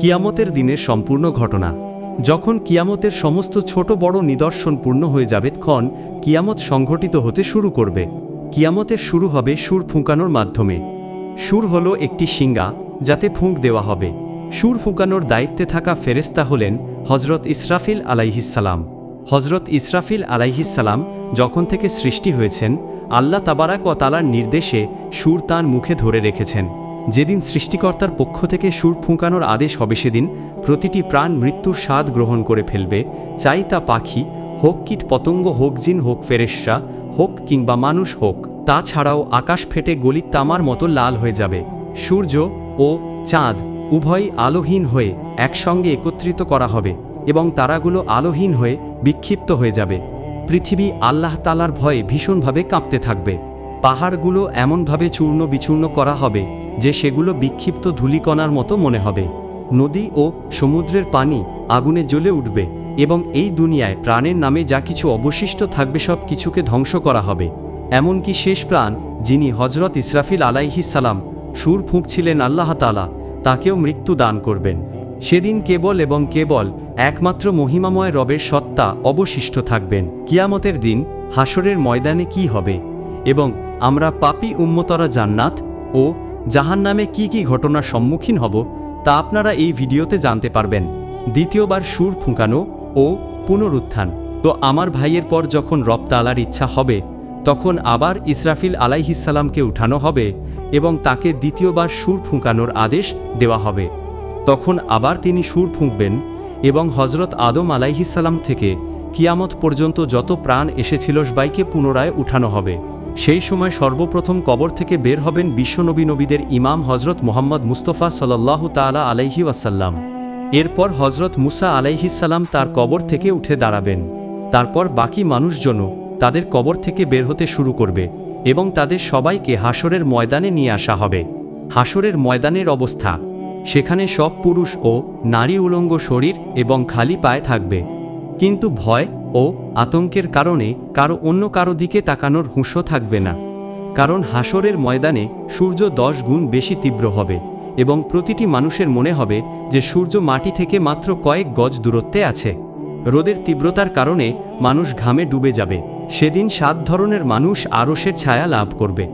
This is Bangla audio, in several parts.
কিয়ামতের দিনের সম্পূর্ণ ঘটনা। যখন কিয়ামতের সমস্ত ছোট বড় নিদর্শন পূর্ণ হয়ে যাবে ক্ষণ কিয়ামত সংঘটিত হতে শুরু করবে। কিয়ামতের শুরু হবে সুর ফুঁকানোর মাধ্যমে। সুর হল একটি শিঙ্গা যাতে ফুঁক দেওয়া হবে। সুর ফুঁকানোর দায়িত্বে থাকা ফেরেস্তা হলেন হজরত ইসরাফিল আলাইহিসালাম হজরত ইসরাফিল আলাইহিসালাম যখন থেকে সৃষ্টি হয়েছেন, আল্লাহ তাবারাক ও তালার নির্দেশে সুর তাঁর মুখে ধরে রেখেছেন। যেদিন সৃষ্টিকর্তার পক্ষ থেকে সুর ফুঁকানোর আদেশ হবে সেদিন প্রতিটি প্রাণ মৃত্যুর স্বাদ গ্রহণ করে ফেলবে। চাই তা পাখি, হোক কীট পতঙ্গ, হোক জিন, হোক ফেরেশরা, হোক কিংবা মানুষ হোক। তাছাড়াও আকাশ ফেটে গলিত তামার মতো লাল হয়ে যাবে। সূর্য ও চাঁদ উভয়ই আলোহীন হয়ে একসঙ্গে একত্রিত করা হবে এবং তারাগুলো আলোহীন হয়ে বিক্ষিপ্ত হয়ে যাবে। পৃথিবী আল্লাহ তালার ভয়ে ভীষণভাবে কাঁপতে থাকবে। পাহাড়গুলো এমনভাবে চূর্ণ বিচূর্ণ করা হবে যে সেগুলো বিক্ষিপ্ত ধূলিকণার মতো মনে হবে। নদী ও সমুদ্রের পানি আগুনে জ্বলে উঠবে এবং এই দুনিয়ায় প্রাণের নামে যা কিছু অবশিষ্ট থাকবে সব কিছুকে ধ্বংস করা হবে। এমনকি শেষ প্রাণ, যিনি হজরত ইসরাফিল আলাইহিস সালাম, সুর ফুঁকছিলেন আল্লাহ তালা তাকেও মৃত্যু দান করবেন। সেদিন কেবল এবং কেবল একমাত্র মহিমাময় রবের সত্তা অবশিষ্ট থাকবেন। কিয়ামতের দিন হাসরের ময়দানে কি হবে? এবং আমরা পাপি উম্মতরা জান্নাত ও জাহান্নামে কি কি ঘটনার সম্মুখীন হব, তা আপনারা এই ভিডিওতে জানতে পারবেন। দ্বিতীয়বার সুর ফুঁকানো ও পুনরুত্থান। তো আমার ভাইয়ের পর যখন রব তালার ইচ্ছা হবে, তখন আবার ইসরাফিল আলাইহিসাল্লামকে উঠানো হবে এবং তাকে দ্বিতীয়বার সুর ফুঁকানোর আদেশ দেওয়া হবে। তখন আবার তিনি সুর ফুঁকবেন এবং হজরত আদম আলাইহিসাল্লাম থেকে কিয়ামত পর্যন্ত যত প্রাণ এসেছিল সবাইকে পুনরায় উঠানো হবে। সেই সময় সর্বপ্রথম কবর থেকে বের হবেন বিশ্বনবী নবীদের ইমাম হজরত মোহাম্মদ মুস্তফা সাল্লাহ তালা আলাইহি ওয়াসাল্লাম। এরপর হজরত মুসা আলাইহিসাল্লাম তার কবর থেকে উঠে দাঁড়াবেন। তারপর বাকি মানুষজনও তাদের কবর থেকে বের হতে শুরু করবে এবং তাদের সবাইকে হাসরের ময়দানে নিয়ে আসা হবে। হাসরের ময়দানের অবস্থা, সেখানে সব পুরুষ ও নারী উলঙ্গ শরীর এবং খালি পায়ে থাকবে। কিন্তু ভয় ও আতঙ্কের কারণে কারও অন্য কারও দিকে তাকানোর হুঁশও থাকবে না। কারণ হাসরের ময়দানে সূর্য দশ গুণ বেশি তীব্র হবে এবং প্রতিটি মানুষের মনে হবে যে সূর্য মাটি থেকে মাত্র কয়েক গজ দূরত্বে আছে। রোদের তীব্রতার কারণে মানুষ ঘামে ডুবে যাবে। সেদিন সাত ধরনের মানুষ আরশের ছায়া লাভ করবে।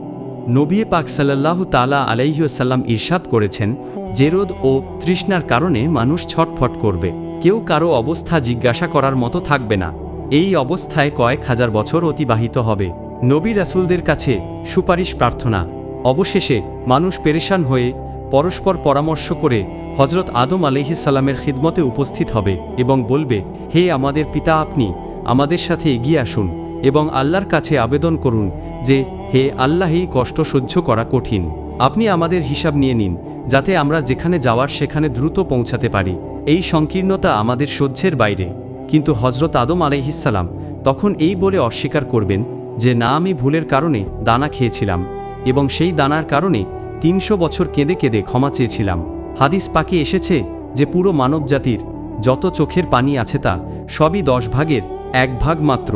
নবী পাক সাল্লাহ তালা আলাইসাল্লাম ইরশাদ করেছেন, যে রোদ ও তৃষ্ণার কারণে মানুষ ছটফট করবে। কেউ কারও অবস্থা জিজ্ঞাসা করার মতো থাকবে না। এই অবস্থায় কয়েক হাজার বছর অতিবাহিত হবে। নবী রাসুলদের কাছে সুপারিশ প্রার্থনা। অবশেষে মানুষ পেরেশান হয়ে পরস্পর পরামর্শ করে হজরত আদম আলহিসাল্লামের খিদমতে উপস্থিত হবে এবং বলবে, হে আমাদের পিতা আপনি আমাদের সাথে এগিয়ে আসুন এবং আল্লাহর কাছে আবেদন করুন যে, হে আল্লাহ এই কষ্ট সহ্য করা কঠিন। আপনি আমাদের হিসাব নিয়ে নিন, যাতে আমরা যেখানে যাওয়ার সেখানে দ্রুত পৌঁছাতে পারি। এই সংকীর্ণতা আমাদের সহ্যের বাইরে। কিন্তু হজরত আদম আলাইহিসাল্লাম তখন এই বলে অস্বীকার করবেন যে, না, আমি ভুলের কারণে দানা খেয়েছিলাম এবং সেই দানার কারণে তিনশো বছর কেঁদে কেঁদে ক্ষমা চেয়েছিলাম। হাদিস পাকে এসেছে যে, পুরো মানবজাতির যত চোখের পানি আছে তা সবই দশ ভাগের এক ভাগ মাত্র।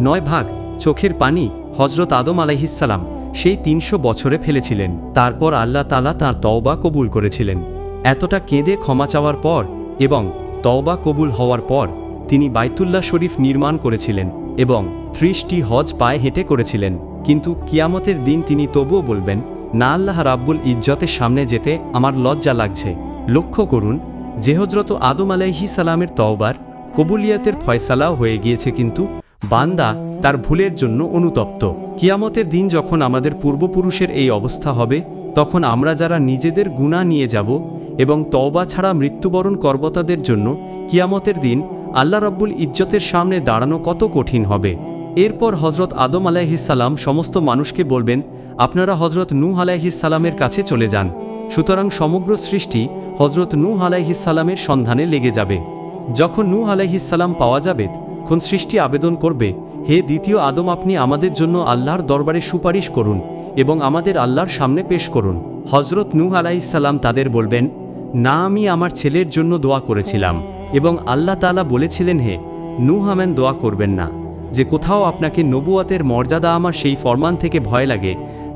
নয় ভাগ চোখের পানি হজরত আদম আলাইহিসাল্লাম সেই তিনশো বছরে ফেলেছিলেন। তারপর আল্লাহ তালা তাঁর তওবা কবুল করেছিলেন। এতটা কেঁদে ক্ষমা চাওয়ার পর এবং তওবা কবুল হওয়ার পর তিনি বাইতুল্লা শরীফ নির্মাণ করেছিলেন এবং ত্রিশটি হজ পায়ে হেঁটে করেছিলেন। কিন্তু কিয়ামতের দিন তিনি তবুও বলবেন, না আল্লাহ রাব্বুল ইজ্জতের সামনে যেতে আমার লজ্জা লাগছে। লক্ষ্য করুন, যে হজরত আদম আলাইহি সালামের তওবার কবুলিয়াতের ফয়সালাও হয়ে গিয়েছে কিন্তু বান্দা তার ভুলের জন্য অনুতপ্ত। কিয়ামতের দিন যখন আমাদের পূর্বপুরুষের এই অবস্থা হবে, তখন আমরা যারা নিজেদের গুণা নিয়ে যাব এবং তওবা ছাড়া মৃত্যুবরণ করবতাদের জন্য কিয়ামতের দিন আল্লাহ রাব্বুল ইজ্জতের সামনে দাঁড়ানো কত কঠিন হবে। এরপর হজরত আদম আলাইহিসাল্লাম সমস্ত মানুষকে বলবেন, আপনারা হজরত নূহ আলাইহিসাল্লামের কাছে চলে যান। সুতরাং সমগ্র সৃষ্টি হজরত নূহ আলাইহিসাল্লামের সন্ধানে লেগে যাবে। যখন নূহ আলাইহিসাল্লাম পাওয়া যাবে, তখন সৃষ্টি আবেদন করবে, হে দ্বিতীয় আদম, আপনি আমাদের জন্য আল্লাহর দরবারে সুপারিশ করুন এবং আমাদের আল্লাহর সামনে পেশ করুন। হজরত নূহ আলাইসাল্লাম তাদের বলবেন, না, আমি আমার ছেলের জন্য দোয়া করেছিলাম। এবং আল্লাহ তালা বলেছিলেন, হে, নূহ আমেন দোয়া করবেন না, যে কোথাও আপনাকে নবুয়াতের মর্যাদা আমার সেই ফরমান থেকে ভয় লাগে,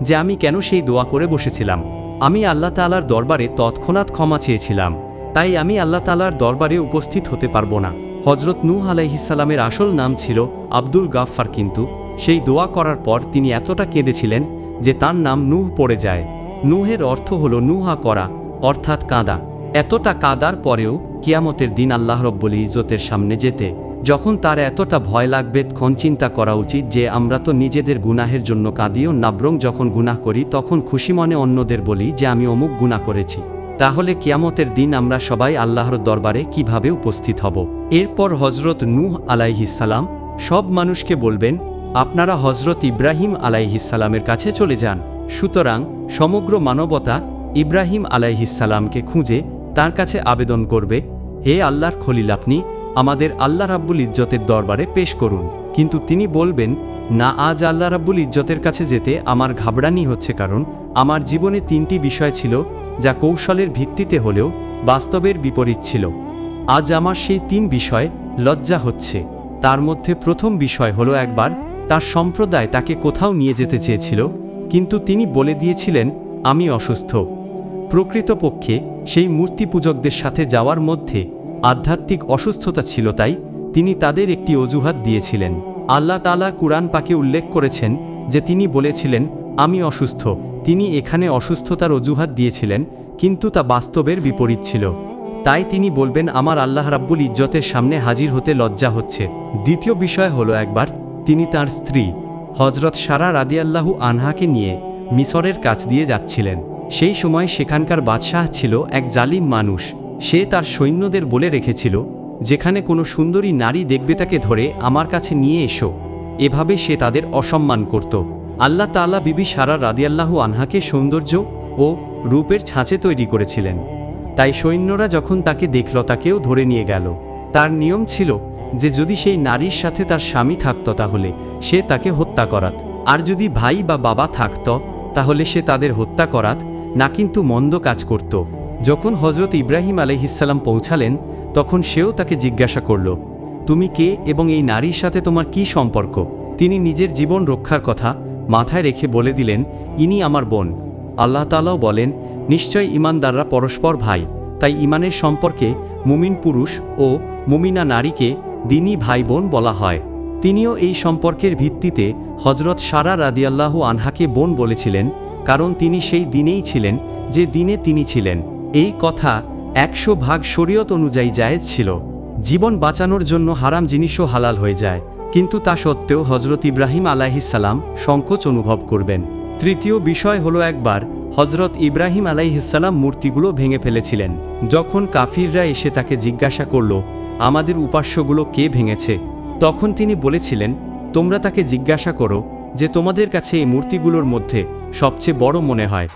যে আমি কেন সেই দোয়া করে বসেছিলাম। আমি আল্লাহ তালার দরবারে তৎক্ষণাৎ ক্ষমা চেয়েছিলাম, তাই আমি আল্লাহ তালার দরবারে উপস্থিত হতে পারব না। হজরত নূহ আলাইহিসাল্লামের আসল নাম ছিল আব্দুল গাফফার, কিন্তু সেই দোয়া করার পর তিনি এতটা কেঁদেছিলেন যে তার নাম নূহ পড়ে যায়। নূহের অর্থ হল নুহা করা, অর্থাৎ কাঁদা। এতটা কাদার পরেও কিয়ামতের দিন আল্লাহ রব্বুল ইজ্জতের সামনে যেতে, যখন তার এতটা ভয় লাগবে, তখন চিন্তা করা উচিত যে আমরা তো নিজেদের গুনাহের জন্য কাঁদিও নাব্রং যখন গুনাহ করি, তখন খুশি মনে অন্যদের বলি যে আমি অমুক গুনাহ করেছি। তাহলে কিয়ামতের দিন আমরা সবাই আল্লাহর দরবারে কীভাবে উপস্থিত হব? এরপর হজরত নূহ আলাইহিসাল্লাম সব মানুষকে বলবেন, আপনারা হজরত ইব্রাহিম আলাইহিসাল্লামের কাছে চলে যান। সুতরাং সমগ্র মানবতা ইব্রাহিম আলাইহিসাল্লামকে খুঁজে তার কাছে আবেদন করবে, হে আল্লাহর খলিল, আপনি আমাদের আল্লাহ রাব্বুল ইজ্জতের দরবারে পেশ করুন। কিন্তু তিনি বলবেন, না, আজ আল্লাহ রাব্বুল ইজ্জতের কাছে যেতে আমার ঘাবড়ানি হচ্ছে কারণ আমার জীবনে তিনটি বিষয় ছিল যা কৌশলের ভিত্তিতে হলেও বাস্তবের বিপরীত ছিল। আজ আমার সেই তিন বিষয় লজ্জা হচ্ছে। তার মধ্যে প্রথম বিষয় হলো একবার তার সম্প্রদায় তাকে কোথাও নিয়ে যেতে চেয়েছিল, কিন্তু তিনি বলে দিয়েছিলেন, আমি অসুস্থ। প্রকৃতপক্ষে সেই মূর্তি পূজকদের সাথে যাওয়ার মধ্যে আধ্যাত্মিক অসুস্থতা ছিল তাই তিনি তাদের একটি অজুহাত দিয়েছিলেন। আল্লাহ তালা কুরআন পাকে উল্লেখ করেছেন যে তিনি বলেছিলেন, আমি অসুস্থ। তিনি এখানে অসুস্থতার অজুহাত দিয়েছিলেন, কিন্তু তা বাস্তবের বিপরীত ছিল। তাই তিনি বলবেন, আমার আল্লাহ রাব্বুল ইজ্জতের সামনে হাজির হতে লজ্জা হচ্ছে। দ্বিতীয় বিষয় হলো একবার, তিনি তার স্ত্রী হজরত সারা রাদিয়াল্লাহু আনহাকে নিয়ে মিসরের কাছ দিয়ে যাচ্ছিলেন। সেই সময় সেখানকার বাদশাহ ছিল এক জালিম মানুষ। সে তার সৈন্যদের বলে রেখেছিল, যেখানে কোনো সুন্দরী নারী দেখবে তাকে ধরে আমার কাছে নিয়ে এসো। এভাবে সে তাদের অসম্মান করত। আল্লাহ তাআলা বিবি সারা রাদিয়াল্লাহু আনহাকে সৌন্দর্য ও রূপের ছাঁচে তৈরি করেছিলেন। তাই সৈন্যরা যখন তাকে দেখল, তাকেও ধরে নিয়ে গেল। তার নিয়ম ছিল যে যদি সেই নারীর সাথে তার স্বামী থাকত, তাহলে সে তাকে হত্যা করাত। আর যদি ভাই বা বাবা থাকত, তাহলে সে তাদের হত্যা করাত না কিন্তু মন্দ কাজ করত। যখন হজরত ইব্রাহিম আলহিসাল্লাম পৌঁছালেন, তখন সেও তাকে জিজ্ঞাসা করল, তুমি কে এবং এই নারীর সাথে তোমার কি সম্পর্ক? তিনি নিজের জীবন রক্ষার কথা মাথায় রেখে বলে দিলেন, ইনি আমার বোন। আল্লাহ তালাও বলেন, নিশ্চয় ইমানদাররা পরস্পর ভাই, তাই ইমানের সম্পর্কে মুমিন পুরুষ ও মুমিনা নারীকে দিনী ভাই বোন বলা হয়। তিনিও এই সম্পর্কের ভিত্তিতে হজরত সারা রাদিয়াল্লাহু আনহাকে বোন বলেছিলেন কারণ তিনি সেই দিনেই ছিলেন যে দিনে তিনি ছিলেন। এই কথা একশো ভাগ শরীয়ত অনুযায়ী জায়েজ ছিল। জীবন বাঁচানোর জন্য হারাম জিনিসও হালাল হয়ে যায়, কিন্তু তা সত্ত্বেও হজরত ইব্রাহিম আলাইহিসাল্লাম সংকোচ অনুভব করবেন। তৃতীয় বিষয় হলো একবার হজরত ইব্রাহিম আলাইহিসাল্লাম মূর্তিগুলো ভেঙে ফেলেছিলেন। যখন কাফিররা এসে তাকে জিজ্ঞাসা করল, আমাদের উপাস্যগুলো কে ভেঙেছে? তখন তিনি বলেছিলেন, তোমরা তাকে জিজ্ঞাসা করো যে তোমাদের কাছে এই মূর্তিগুলোর মধ্যে সবচেয়ে বড় মনে হয়।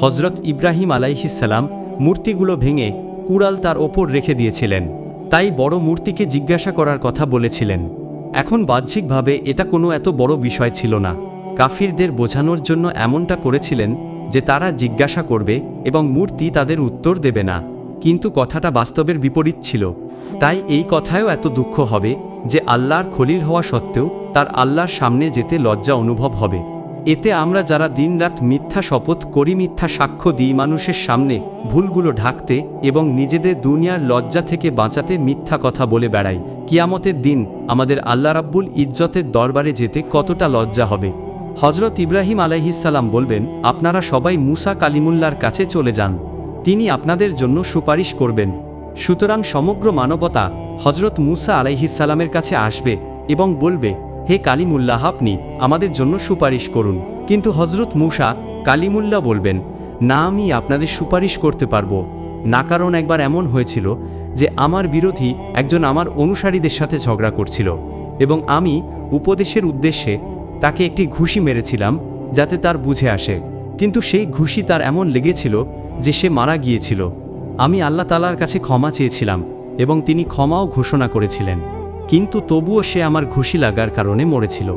হজরত ইব্রাহিম আলাইহিসাল্লাম মূর্তিগুলো ভেঙে কুড়াল তার ওপর রেখে দিয়েছিলেন। তাই বড় মূর্তিকে জিজ্ঞাসা করার কথা বলেছিলেন। এখন বাহ্যিকভাবে এটা কোনো এত বড় বিষয় ছিল না। কাফিরদের বোঝানোর জন্য এমনটা করেছিলেন যে তারা জিজ্ঞাসা করবে এবং মূর্তি তাদের উত্তর দেবে না। কিন্তু কথাটা বাস্তবের বিপরীত ছিল। তাই এই কথায়ও এত দুঃখ হবে যে আল্লাহর খলিল হওয়া সত্ত্বেও তার আল্লাহর সামনে যেতে লজ্জা অনুভব হবে। এতে আমরা যারা দিনরাত মিথ্যা শপথ করি, মিথ্যা সাক্ষ্য দিই মানুষের সামনে ভুলগুলো ঢাকতে এবং নিজেদের দুনিয়ার লজ্জা থেকে বাঁচাতে মিথ্যা কথা বলে বেড়াই, কিয়ামতের দিন আমাদের আল্লাহ রাব্বুল ইজ্জতের দরবারে যেতে কতটা লজ্জা হবে। হজরত ইব্রাহিম আলাইহিসাল্লাম বলবেন, আপনারা সবাই মুসা কালিমুল্লার কাছে চলে যান। তিনি আপনাদের জন্য সুপারিশ করবেন। সুতরাং সমগ্র মানবতা হজরত মুসা আলাইহিসাল্লামের কাছে আসবে এবং বলবে, হে কালিমুল্লাহ, আপনি আমাদের জন্য সুপারিশ করুন। কিন্তু হজরত মুসা কালিমুল্লাহ বলবেন, না, আমি আপনাদের সুপারিশ করতে পারব। না কারণ একবার এমন হয়েছিল যে আমার বিরোধী একজন আমার অনুসারীদের সাথে ঝগড়া করছিল এবং আমি উপদেশের উদ্দেশ্যে তাকে একটি ঘুষি মেরেছিলাম যাতে তার বুঝে আসে। কিন্তু সেই ঘুষি তার এমন লেগেছিল যে সে মারা গিয়েছিল। আমি আল্লাহ তালার কাছে ক্ষমা চেয়েছিলাম এবং তিনি ক্ষমাও ঘোষণা করেছিলেন। কিন্তু তবুও সে আমার ঘুষি লাগার কারণে মরেছিল।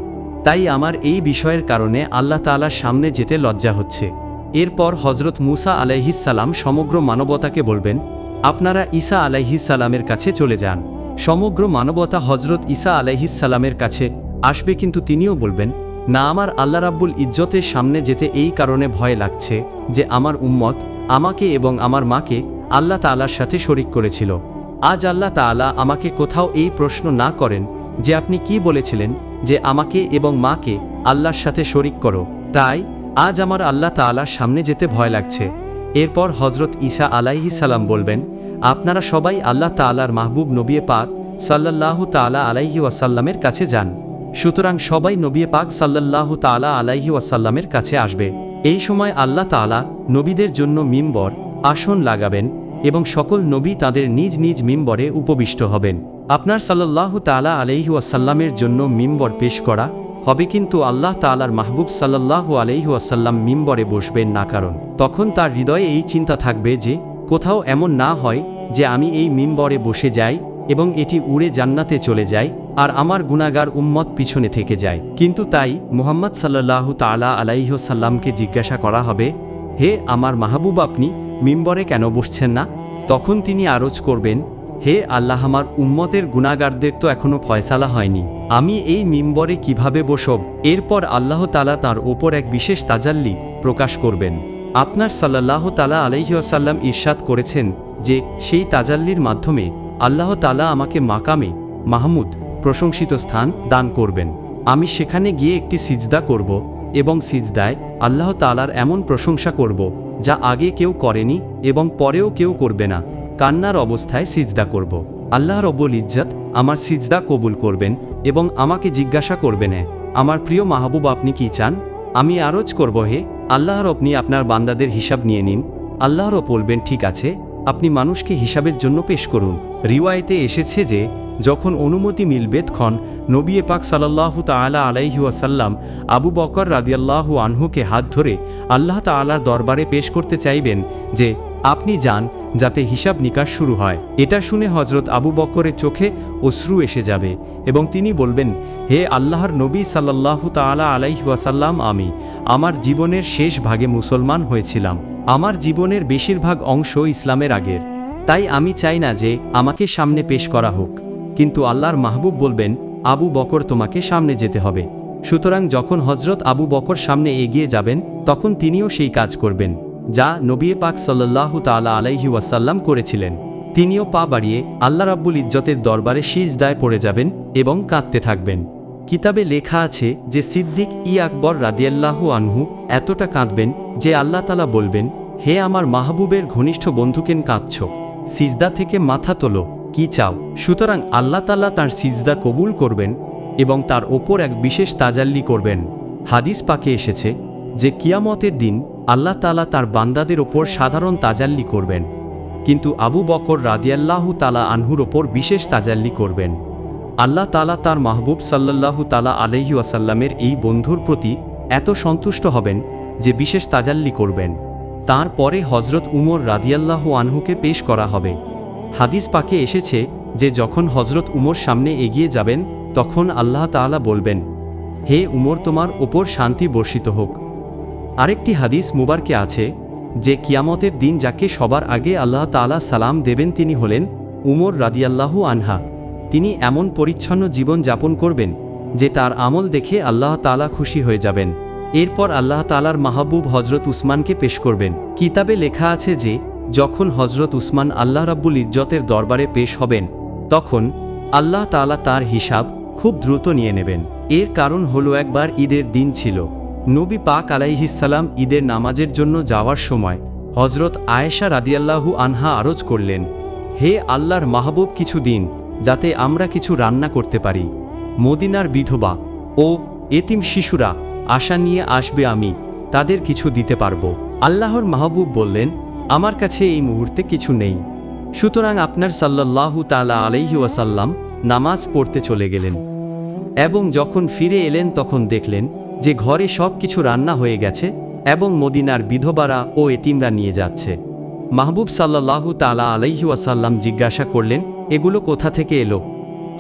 তাই আমার এই বিষয়ের কারণে আল্লাহ তালার সামনে যেতে লজ্জা হচ্ছে। এরপর হজরত মুসা আলাইহিসাল্লাম সমগ্র মানবতাকে বলবেন, আপনারা ঈসা আলাইহিসাল্লামের কাছে চলে যান। সমগ্র মানবতা হজরত ঈসা আলাইহিসাল্লামের কাছে আসবে কিন্তু তিনিও বলবেন, না, আমার আল্লাহ রাব্বুল ইজ্জতের সামনে যেতে এই কারণে ভয় লাগছে যে আমার উম্মত আমাকে এবং আমার মাকে আল্লাহ তালার সাথে শরিক করেছিল। আজ আল্লাহ তাআলা আমাকে কোথাও এই প্রশ্ন না করেন যে আপনি কি বলেছিলেন যে আমাকে এবং মাকে আল্লাহর সাথে শরিক করো। তাই আজ আমার আল্লাহ তাআলার সামনে যেতে ভয় লাগছে। এরপর হজরত ঈসা আলাইহি সালাম বলবেন, আপনারা সবাই আল্লাহ তাআলার মাহবুব নবিয়ে পাক সাল্লাল্লাহু তাআলা আলাইহি ওয়াসাল্লামের কাছে যান। সুতরাং সবাই নবিয়ে পাক সাল্লাল্লাহু তাআলা আলাইহি ওয়াসাল্লামের কাছে আসবে। এই সময় আল্লাহ তাআলা নবীদের জন্য মিম্বর, আসন লাগাবেন এবং সকল নবী তাদের নিজ নিজ মিম্বরে উপবিষ্ট হবেন। আপনার সাল্লাল্লাহু তাআলা আলাইহি ওয়াসাল্লামের জন্য মিম্বর পেশ করা হবে কিন্তু আল্লাহ তাআলার মাহবুব সাল্লাল্লাহু আলাইহি ওয়াসাল্লাম মিম্বরে বসবেন না কারণ তখন তার হৃদয়ে এই চিন্তা থাকবে যে, কোথাও এমন না হয় যে আমি এই মিম্বরে বসে যাই এবং এটি উড়ে জান্নাতে চলে যায় আর আমার গুনাগার উম্মত পিছনে থেকে যায়। কিন্তু তাই মুহাম্মদ সাল্লাল্লাহু তাআলা আলাইহসাল্লামকে জিজ্ঞাসা করা হবে, হে আমার মাহবুব আপনি মিম্বরে কেন বসছেন না? তখন তিনি আরজ করবেন, হে আল্লাহ আমার উম্মতের গুনাগারদের তো এখনও ফয়সালা হয়নি। আমি এই মিম্বরে কীভাবে বসব? এরপর আল্লাহ তালা তার ওপর এক বিশেষ তাজাল্লি প্রকাশ করবেন। আপনার সাল্লাহ তালা আলহিউসাল্লাম ইরশাদ করেছেন যে, সেই তাজাল্লির মাধ্যমে আল্লাহ তালা আমাকে মাকামে মাহমুদ প্রশংসিত স্থান দান করবেন। আমি সেখানে গিয়ে একটি সিজদা করব এবং সিজদায় আল্লাহ তালার এমন প্রশংসা করব যা আগে কেউ করেনি এবং পরেও কেউ করবে না। কান্নার অবস্থায় সিজদা করব। আল্লাহ রব্বুল ইজ্জাত আমার সিজদা কবুল করবেন এবং আমাকে জিজ্ঞাসা করবেন "এ, আমার প্রিয় মাহবুব আপনি কি চান? আমি আরজ করব হে আল্লাহর আপনি আপনার বান্দাদের হিসাব নিয়ে নিন। আল্লাহরও বলবেন ঠিক আছে আপনি মানুষকে হিসাবের জন্য পেশ করুন। রিওয়ায়েতে এসেছে যে যখন অনুমতি মিলবে তখন নবিয়ে পাক সাল্লাল্লাহু তাআলা আলাইহি ওয়াসাল্লাম আবু বকর রাদিয়াল্লাহু আনহুকে হাত ধরে আল্লাহ তাআলার দরবারে পেশ করতে চাইবেন যে, আপনি যান যাতে হিসাব নিকাশ শুরু হয়। এটা শুনে হজরত আবু বকরের চোখে অশ্রু এসে যাবে এবং তিনি বলবেন, হে আল্লাহর নবী সাল্লাল্লাহু তাআলা আলাইহি ওয়াসাল্লাম, আমি আমার জীবনের শেষ ভাগে মুসলমান হয়েছিলাম। আমার জীবনের বেশিরভাগ অংশ ইসলামের আগের। তাই আমি চাই না যে, আমাকে সামনে পেশ করা হোক। কিন্তু আল্লাহর মাহবুব বলবেন, আবু বকর তোমাকে সামনে যেতে হবে। সুতরাং যখন হজরত আবু বকর সামনে এগিয়ে যাবেন, তখন তিনিও সেই কাজ করবেন, যা নবী পাক সাল্লাল্লাহু তাআলা আলাইহি ওয়াসাল্লাম করেছিলেন। তিনিও পা বাড়িয়ে আল্লাহ রাব্বুল ইজ্জতের দরবারে সিজদায় পড়ে যাবেন এবং কাঁদতে থাকবেন। কিতাবে লেখা আছে যে সিদ্দিক ই আকবর রাদিয়াল্লাহু আনহু এতটা কাঁদবেন যে আল্লাহ তালা বলবেন, হে আমার মাহবুবের ঘনিষ্ঠ বন্ধুকেন কাঁদছ। সিজদা থেকে মাথা তোলো। কি চাও? সুতরাং আল্লাহ তাল্লাহ তার সিজদা কবুল করবেন এবং তার ওপর এক বিশেষ তাজাল্লি করবেন। হাদিস পাকে এসেছে যে কিয়ামতের দিন আল্লাহ তালা তার বান্দাদের ওপর সাধারণ তাজাল্লি করবেন। কিন্তু আবু বকর রাদিয়াল্লাহু তালা আনহুর ওপর বিশেষ তাজাল্লি করবেন। আল্লাহ তালা তার মাহবুব সাল্লাল্লাহু তালা আলহি ওয়াসাল্লামের এই বন্ধুর প্রতি এত সন্তুষ্ট হবেন যে বিশেষ তাজাল্লি করবেন। তার পরে হজরত উমর রাদিয়াল্লাহু আনহুকে পেশ করা হবে। হাদিস পাকে এসেছে যে যখন হজরত উমর সামনে এগিয়ে যাবেন, তখন আল্লাহ তাআলা বলবেন, হে উমর, তোমার ওপর শান্তি বর্ষিত হোক। আরেকটি হাদিস মুবারকে আছে, যে কিয়ামতের দিন যাকে সবার আগে আল্লাহ তাআলা সালাম দেবেন তিনি হলেন উমর রাদিয়াল্লাহু আনহা। তিনি এমন পরিচ্ছন্ন জীবন যাপন করবেন, যে তার আমল দেখে আল্লাহ তাআলা খুশি হয়ে যাবেন। এরপর আল্লাহ তালার মাহবুব হজরত উসমানকে পেশ করবেন। কিতাবে লেখা আছে যে যখন হজরত উসমান আল্লাহ রাব্বুল ইজ্জতের দরবারে পেশ হবেন, তখন আল্লাহ তাআলা তার হিসাব খুব দ্রুত নিয়ে নেবেন। এর কারণ হলো একবার ঈদের দিন ছিল। নবী পাক আলাইহিসাল্লাম ঈদের নামাজের জন্য যাওয়ার সময় হজরত আয়েশা রাদিয়াল্লাহু আনহা আরজ করলেন, হে আল্লাহর মাহবুব কিছু দিন, যাতে আমরা কিছু রান্না করতে পারি। মদিনার বিধবা ও এতিম শিশুরা আশা নিয়ে আসবে আমি, তাদের কিছু দিতে পারব। আল্লাহর মাহবুব বললেন আমার কাছে এই মুহূর্তে কিছু নেই। সুতরাং আপনার সাল্লাল্লাহু তালা আলাইহি ওয়াসাল্লাম নামাজ পড়তে চলে গেলেন। এবং যখন ফিরে এলেন তখন দেখলেন যে ঘরে সব কিছু রান্না হয়ে গেছে এবং মদিনার বিধবারা ও এতিমরা নিয়ে যাচ্ছে। মাহবুব সাল্লাল্লাহু তালা আলাইহি ওয়াসাল্লাম জিজ্ঞাসা করলেন, এগুলো কোথা থেকে এলো?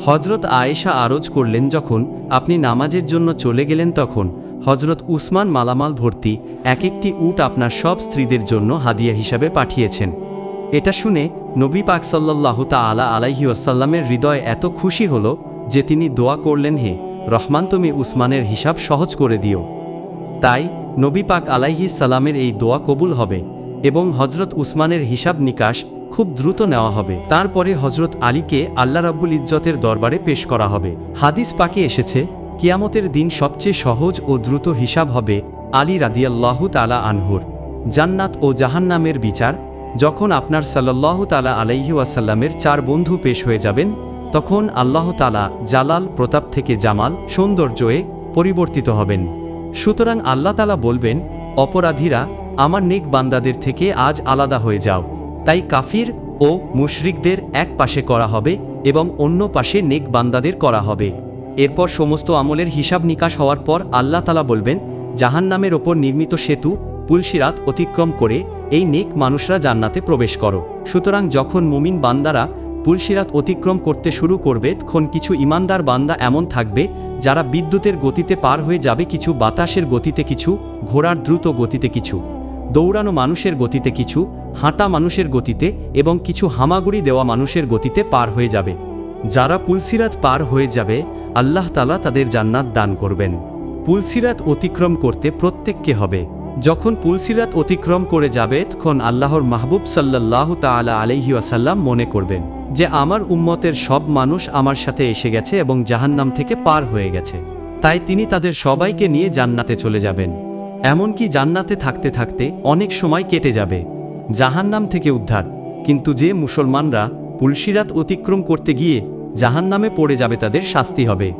হজরত আয়েশা আরজ করলেন, যখন আপনি নামাজের জন্য চলে গেলেন তখন হজরত উসমান মালামাল ভর্তি এক একটি উট আপনার সব স্ত্রীদের জন্য হাদিয়া হিসাবে পাঠিয়েছেন। এটা শুনে নবী পাক সাল্লাল্লাহু তাআলা আলাইহি ওয়াসাল্লামের হৃদয় এত খুশি হল যে তিনি দোয়া করলেন, হে রহমান, তুমি উসমানের হিসাব সহজ করে দিও। তাই নবী পাক আলাইহি সালামের এই দোয়া কবুল হবে এবং হজরত উসমানের হিসাব নিকাশ খুব দ্রুত নেওয়া হবে। তারপরে হজরত আলীকে আল্লাহ রাব্বুল ইজ্জতের দরবারে পেশ করা হবে। হাদিস পাকে এসেছে কিয়ামতের দিন সবচেয়ে সহজ ও দ্রুত হিসাব হবে আলী রাদিয়াল্লাহু তালা আনহুর। জান্নাত ও জাহান্নামের বিচার, যখন আপনার সাল্লাল্লাহু তালা আলাইহি ওয়াসাল্লামের চার বন্ধু পেশ হয়ে যাবেন, তখন আল্লাহ তালা জালাল প্রতাপ থেকে জামাল সৌন্দর্যে পরিবর্তিত হবেন। সুতরাং আল্লাহ তালা বলবেন, অপরাধীরা, আমার নেক বান্দাদের থেকে আজ আলাদা হয়ে যাও। তাই কাফির ও মুশরিকদের এক পাশে করা হবে এবং অন্য পাশে নেক বান্দাদের করা হবে। এরপর সমস্ত আমলের হিসাব নিকাশ হওয়ার পর আল্লাহ তালা বলবেন, জাহান্নামের ওপর নির্মিত সেতু, পুলসিরাত অতিক্রম করে এই নেক মানুষরা জান্নাতে প্রবেশ করো। সুতরাং যখন মুমিন বান্দারা পুলসিরাত অতিক্রম করতে শুরু করবে, তখন কিছু ইমানদার বান্দা এমন থাকবে, যারা বিদ্যুতের গতিতে পার হয়ে যাবে কিছু, বাতাসের গতিতে কিছু, ঘোড়ার দ্রুত গতিতে কিছু, দৌড়ানো মানুষের গতিতে কিছু, হাঁটা মানুষের গতিতে এবং কিছু হামাগুড়ি দেওয়া মানুষের গতিতে পার হয়ে যাবে। যারা পুলসিরাত পার হয়ে যাবে, আল্লাহ তালা তাদের জান্নাত দান করবেন। পুলসিরাত অতিক্রম করতে প্রত্যেককে হবে। যখন পুলসিরাত অতিক্রম করে যাবে, তখন আল্লাহর মাহবুব সাল্লাল্লাহু তাআলা আলাইহি ওয়াসাল্লাম মনে করবেন যে, আমার উম্মতের সব মানুষ আমার সাথে এসে গেছে এবং জাহান্নাম থেকে পার হয়ে গেছে। তাই তিনি তাদের সবাইকে নিয়ে জান্নাতে চলে যাবেন। এমনকি জান্নাতে থাকতে থাকতে অনেক সময় কেটে যাবে। জাহান্নাম থেকে উদ্ধার। কিন্তু যে মুসলমানরা পুলসিরাত অতিক্রম করতে গিয়ে জাহান্নামে পড়ে যাবে তাদের শাস্তি হবে।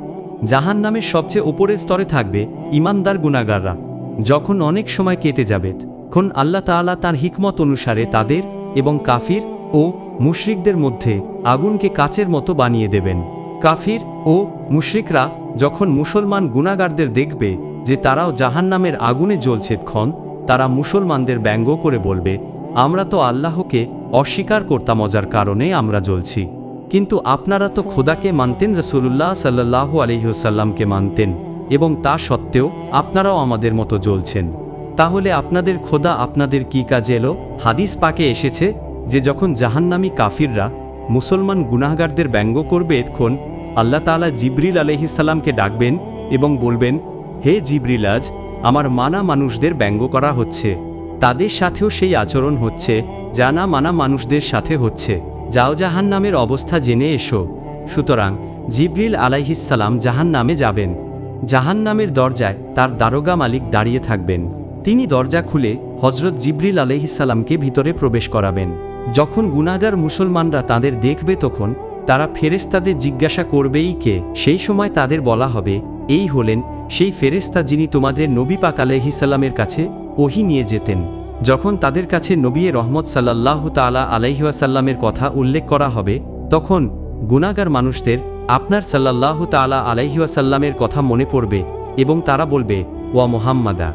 জাহান জাহান্নামের সবচেয়ে ওপরের স্তরে থাকবে ইমানদার গুনাগাররা যখন অনেক সময় কেটে যাবে, তখন আল্লাহ তাআলা তার হিকমত অনুসারে তাদের এবং কাফির ও মুশরিকদের মধ্যে আগুনকে কাচের মতো বানিয়ে দেবেন। কাফির ও মুশরিকরা যখন মুসলমান গুনাগারদের দেখবে যে তারাও জাহান্নামের আগুনে জ্বলছে ক্ষণ তারা মুসলমানদের ব্যঙ্গ করে বলবে আমরা তো আল্লাহকে অস্বীকার করতাম মজার কারণে আমরা জ্বলছি। কিন্তু আপনারা তো খোদাকে মানতেন রসুল্লাহ সাল্লাহ আলহিহসাল্লামকে মানতেন, এবং তা সত্ত্বেও আপনারাও আমাদের মতো জ্বলছেন। তাহলে আপনাদের খোদা আপনাদের কি কাজে এলো? হাদিস পাকে এসেছে যে যখন জাহান্নামী কাফিররা মুসলমান গুনাহগারদের ব্যঙ্গ করবে এক্ষণ আল্লাহ তাআলা জিবরিল আলহিসাল্লামকে ডাকবেন এবং বলবেন, হে জিবরিল, আজ আমার মানা মানুষদের ব্যঙ্গ করা হচ্ছে। তাদের সাথেও সেই আচরণ হচ্ছে, যা না মানা মানুষদের সাথে হচ্ছে। যাও জাহান নামের অবস্থা জেনে এসো। সুতরাং জিবরিল আলাইহিসাল্লাম জাহান নামে যাবেন। জাহান নামের দরজায় তার দারোগা মালিক দাঁড়িয়ে থাকবেন। তিনি দরজা খুলে হজরত জিব্রিল আলহিসাল্লামকে ভিতরে প্রবেশ করাবেন। যখন গুনাগার মুসলমানরা তাদের দেখবে তখন তারা ফেরেস্তাদের জিজ্ঞাসা করবেই কে? সেই সময় তাদের বলা হবে, এই হলেন সেই ফেরেস্তা যিনি তোমাদের নবী পাক আলহিসাল্লামের কাছে ওহি নিয়ে যেতেন, যখন তাদের কাছে নবী রহমত সাল্লাহ তালা আলাইহাসাল্লামের কথা উল্লেখ করা হবে, তখন গুনাগার মানুষদের আপনার সাল্লাহ তালা আলাইহাসাল্লামের কথা মনে পড়বে এবং তারা বলবে, ওয়া মোহাম্মাদা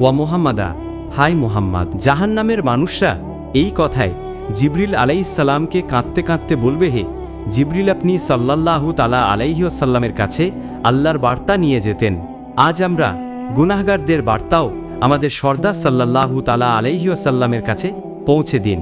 ওয়া মোহাম্মাদা হাই মোহাম্মদ। জাহান্নামের মানুষরা এই কথায় জিবরিল আলাইসাল্লামকে কাঁদতে কাঁদতে বলবে, হে জিবরিল, আপনি সাল্লাল্লাহু তালা আলাইহাসাল্লামের কাছে আল্লাহর বার্তা নিয়ে যেতেন। আজ আমরা গুনাহগারদের বার্তাও আমাদের সর্দার সাল্লাল্লাহু তালা আলাইহাসাল্লামের কাছে পৌঁছে দিন।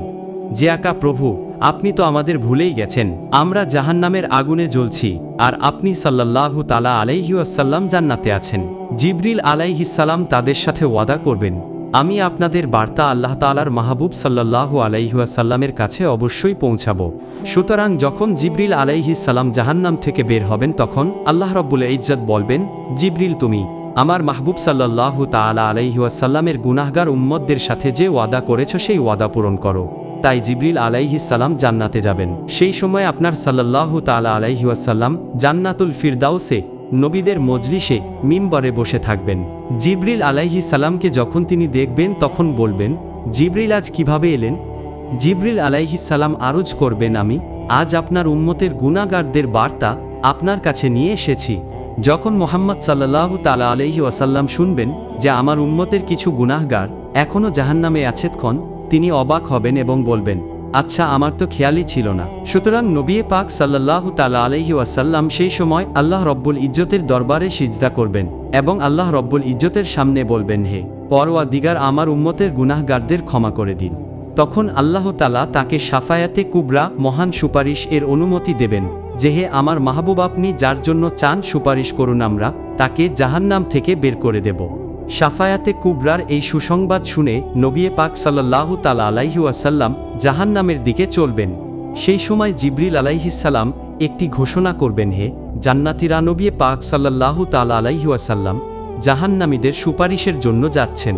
যে আকা প্রভু, আপনি তো আমাদের ভুলেই গেছেন। আমরা জাহান্নামের আগুনে জ্বলছি, আর আপনি সাল্লাল্লাহু তালা আলাইহাসাল্লাম জান্নাতে আছেন। জিবরিল আলাইহিসাল্লাম তাদের সাথে ওয়াদা করবেন। আমি আপনাদের বার্তা আল্লাহ তালার মাহবুব সাল্লাহ আলাইহাসাল্লামের কাছে অবশ্যই পৌঁছাব। সুতরাং যখন জিবরিল আলাইহিসাল্লাম জাহান্নাম থেকে বের হবেন, তখন আল্লাহ রব্বুল ইজ্জত বলবেন, জিবরিল, তুমি আমার মাহবুব সাল্লাহ তালা আলাইহাসাল্লামের গুনাহগার উম্মদদের সাথে যে ওয়াদা করেছ সেই ওয়াদা পূরণ করো। তাই জিবরিল আলাইহিসাল্লাম জান্নাতে যাবেন। সেই সময় আপনার সাল্লাহ তালা আলাইহাসাল্লাম জান্নাতুল ফিরদাউসে, নবীদের মজলিসে, মিম্বরে বসে থাকবেন। জিবরিল আলাইহি সালামকে যখন তিনি দেখবেন তখন বলবেন, জিবরিল আজ কীভাবে এলেন? জিবরিল আলাইহি সালাম আরজ করবেন আমি, আজ আপনার উম্মতের গুনাগারদের বার্তা আপনার কাছে নিয়ে এসেছি। যখন মোহাম্মদ সাল্লাহ তালা আলহি ওয়াসাল্লাম শুনবেন যে আমার উম্মতের কিছু গুনাহগার এখনও জাহান্নামে আছেতক্ষণ তিনি অবাক হবেন এবং বলবেন আচ্ছা আমার তো খেয়ালই ছিল না। সুতরাং নবিয়ে পাক সাল্লাহ তালা আলহি ওয়াসাল্লাম সেই সময় আল্লাহ রব্বুল ইজ্জতের দরবারে সিজদা করবেন এবং আল্লাহ রব্বুল ইজ্জতের সামনে বলবেন, হে পরওয়া দিগার আমার উম্মতের গুনাহগারদের ক্ষমা করে দিন। তখন আল্লাহ তালা তাকে সাফায়াতে কুবরা মহান সুপারিশ এর অনুমতি দেবেন। যে হে আমার মাহবুব আপনি যার জন্য চান সুপারিশ করুন আমরা, তাকে জাহান্নাম থেকে বের করে দেব। সাফায়াতে কুবরার এই সুসংবাদ শুনে নবিয়ে পাক সাল্লাল্লাহু তালা আলাইহি ওয়াসাল্লাম জাহান্নামের দিকে চলবেন। সেই সময় জিবরিল আলাইহিসাল্লাম একটি ঘোষণা করবেন হে, জান্নাতিরা নবিয়ে পাক সাল্লাল্লাহু তালা আলাইহি ওয়াসাল্লাম জাহান্নামীদের সুপারিশের জন্য যাচ্ছেন।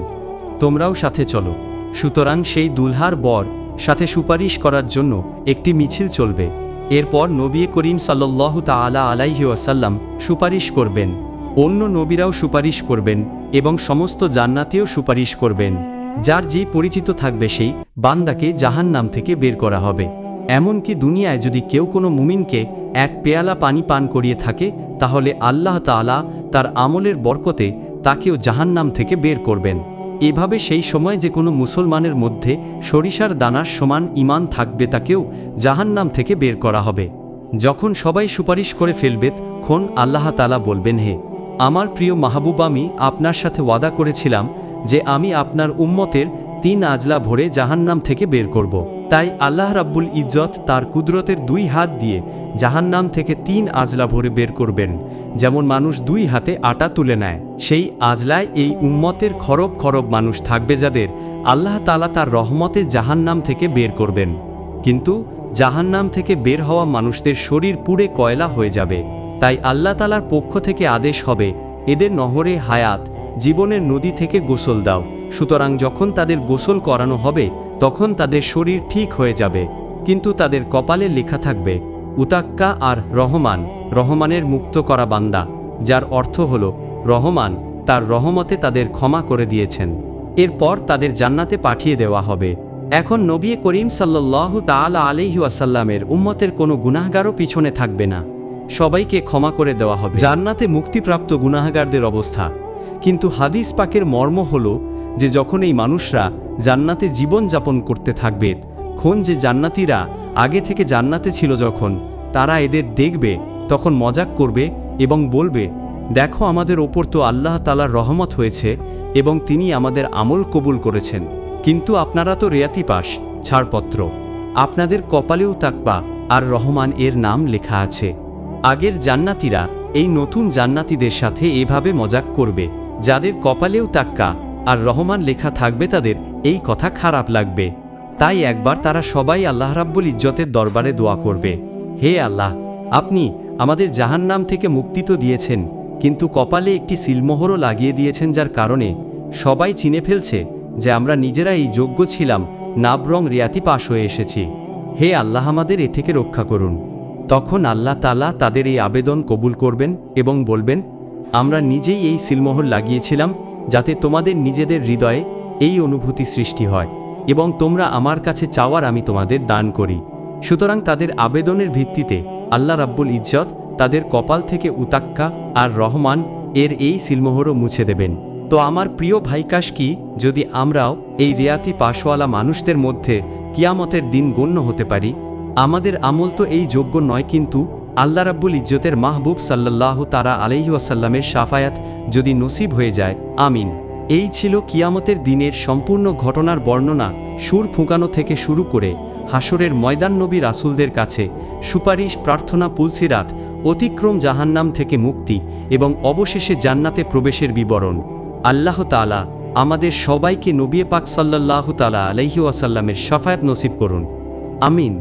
তোমরাও সাথে চলো। সুতরাং সেই দুলহার বর সাথে সুপারিশ করার জন্য একটি মিছিল চলবে। এরপর নবী করিম সাল্লাল্লাহু তাআলা আলাইহি ওয়াসাল্লাম সুপারিশ করবেন। অন্য নবীরাও সুপারিশ করবেন এবং সমস্ত জান্নাতেও সুপারিশ করবেন। যার যে পরিচিত থাকবে সেই বান্দাকে জাহান্নাম থেকে বের করা হবে। এমনকি দুনিয়ায় যদি কেউ কোনো মুমিনকে এক পেয়ালা পানি পান করিয়ে থাকে, তাহলে আল্লাহ তাআলা তার আমলের বরকতে তাকেও জাহান্নাম থেকে বের করবেন। এভাবে সেই সময় যে কোনো মুসলমানের মধ্যে সরিষার দানার সমান ইমান থাকবে তাকেও জাহান্নাম থেকে বের করা হবে। যখন সবাই সুপারিশ করে ফেলবে খন আল্লাহ তালা বলবেন, হে, আমার প্রিয় মাহবুব, আমি আপনার সাথে ওয়াদা করেছিলাম যে আমি আপনার উম্মতের তিন আজলা ভরে জাহান্নাম থেকে বের করব। তাই আল্লাহ রাব্বুল ইজ্জত তার কুদরতের দুই হাত দিয়ে জাহান্নাম থেকে তিন আজলা ভরে বের করবেন। যেমন মানুষ দুই হাতে আটা তুলে নেয়, সেই আজলায় এই উম্মতের খরব খরব মানুষ থাকবে যাদের আল্লাহ তালা তার রহমতে জাহান্নাম থেকে বের করবেন। কিন্তু জাহান্নাম থেকে বের হওয়া মানুষদের শরীর পুড়ে কয়লা হয়ে যাবে। তাই আল্লাহ তালার পক্ষ থেকে আদেশ হবে, এদের নহরে হায়াত, জীবনের নদী থেকে গোসল দাও। সুতরাং যখন তাদের গোসল করানো হবে, তখন তাদের শরীর ঠিক হয়ে যাবে। কিন্তু তাদের কপালে লেখা থাকবে উতাক্কা আর রহমান রহমানের মুক্ত করা বান্দা, যার অর্থ হল, রহমান তার রহমতে তাদের ক্ষমা করে দিয়েছেন। এরপর তাদের জান্নাতে পাঠিয়ে দেওয়া হবে। এখন নবী করিম সাল্লাল্লাহু তাআলা আলাইহি ওয়াসাল্লামের উম্মতের কোনো গুনাহগারও পিছনে থাকবে না। সবাইকে ক্ষমা করে দেওয়া হবে। জান্নাতে মুক্তিপ্রাপ্ত গুনাহগারদের অবস্থা। কিন্তু হাদিস পাকের মর্ম হল যে যখন এই মানুষরা জান্নাতে জীবন যাপন করতে থাকবে খন যে জান্নাতিরা আগে থেকে জান্নাতে ছিল যখন তারা এদের দেখবে, তখন মজাক করবে এবং বলবে, দেখো আমাদের ওপর তো আল্লাহ তালার রহমত হয়েছে এবং তিনি আমাদের আমল কবুল করেছেন। কিন্তু আপনারা তো রেয়াতি পাস, ছাড়পত্র। আপনাদের কপালেও তাকবা আর রহমান এর নাম লেখা আছে। আগের জান্নাতিরা এই নতুন জান্নাতিদের সাথে এভাবে মজাক করবে, যাদের কপালেও তাক্কা আর রহমান লেখা থাকবে তাদের এই কথা খারাপ লাগবে। তাই একবার তারা সবাই আল্লাহ রাব্বুল ইজ্জতের দরবারে দোয়া করবে। হে আল্লাহ, আপনি আমাদের জাহান্নাম থেকে মুক্তি তো দিয়েছেন, কিন্তু কপালে একটি সিলমোহরও লাগিয়ে দিয়েছেন যার কারণে সবাই চিনে ফেলছে যে আমরা নিজেরা এই যোগ্য ছিলাম নাবরং রিয়াতি পাশ হয়ে এসেছি। হে আল্লাহ আমাদের এ থেকে রক্ষা করুন। তখন আল্লাহ তালা তাদের এই আবেদন কবুল করবেন এবং বলবেন, আমরা নিজেই এই সিলমোহর লাগিয়েছিলাম যাতে তোমাদের নিজেদের হৃদয়ে এই অনুভূতি সৃষ্টি হয় এবং তোমরা আমার কাছে চাওয়ার আমি তোমাদের দান করি। সুতরাং তাদের আবেদনের ভিত্তিতে আল্লাহ রাব্বুল ইজ্জত তাদের কপাল থেকে উতাক্কা আর রহমান এর এই সিলমোহরও মুছে দেবেন। তো আমার প্রিয় ভাইকাশ কি যদি আমরাও এই রিয়াতি পাশওয়ালা মানুষদের মধ্যে কিয়ামতের দিন গণ্য হতে পারি, আমাদের আমল তো এই যোগ্য নয়, কিন্তু আল্লাহ রাব্বুল ইজ্জতের মাহবুব সাল্লাল্লাহ তারা আলাইহি ওয়াসাল্লামের সাফায়াত যদি নসিব হয়ে যায়, আমিন। এই ছিল কিয়ামতের দিনের সম্পূর্ণ ঘটনার বর্ণনা সুর ফুঁকানো থেকে শুরু করে হাসরের ময়দান নবী রাসুলদের কাছে সুপারিশ প্রার্থনা পুলসিরাত অতিক্রম জাহান্নাম থেকে মুক্তি এবং অবশেষে জান্নাতে প্রবেশের বিবরণ। আল্লাহ তালা আমাদের সবাইকে নবিয়ে পাক সাল্লাহ তালা আলাইহি ওয়াসাল্লামের সাফায়াত নসিব করুন। আমিন।